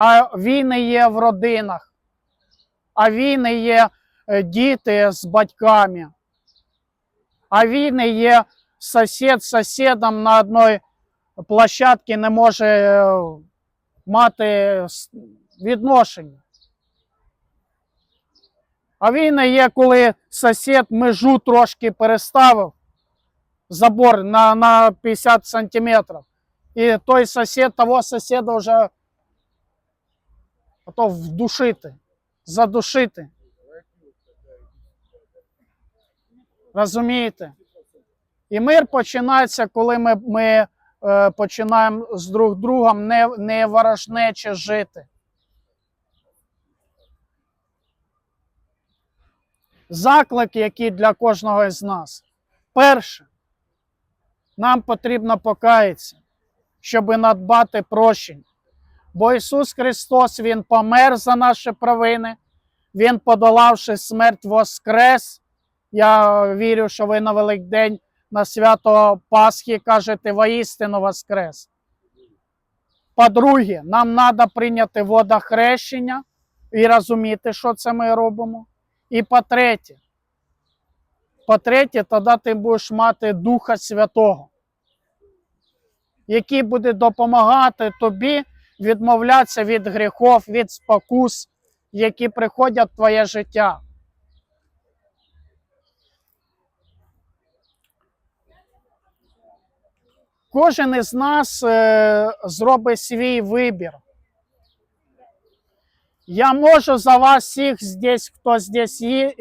А війни є в родинах, а війни є е, діти з батьками, а війни є сусід з сусідом на одній площадці не може е, мати відношення. А війни є, коли сусід межу трошки переставив забор на, на 50 сантиметрів. І той сусід того сусіда вже готов вдушити, задушити. Розумієте? І мир починається, коли ми, ми е, починаємо з друг другом не, не ворожнече жити. Заклик, який для кожного з нас. Перше, нам потрібно покаятися, щоб надбати прощення. Бо Ісус Христос Він помер за наші провини, Він, подолавши смерть, воскрес. Я вірю, що ви на Великдень на свято Пасхи кажете воістину воскрес. По-друге, нам треба прийняти водохрещення і розуміти, що це ми робимо. І по-третє, по-третє, тоді ти будеш мати Духа Святого, який буде допомагати тобі відмовлятися від гріхов, від спокус, які приходять в твоє життя. Кожен із нас е, зробить свій вибір. Я можу за вас всіх здесь, хто здесь є,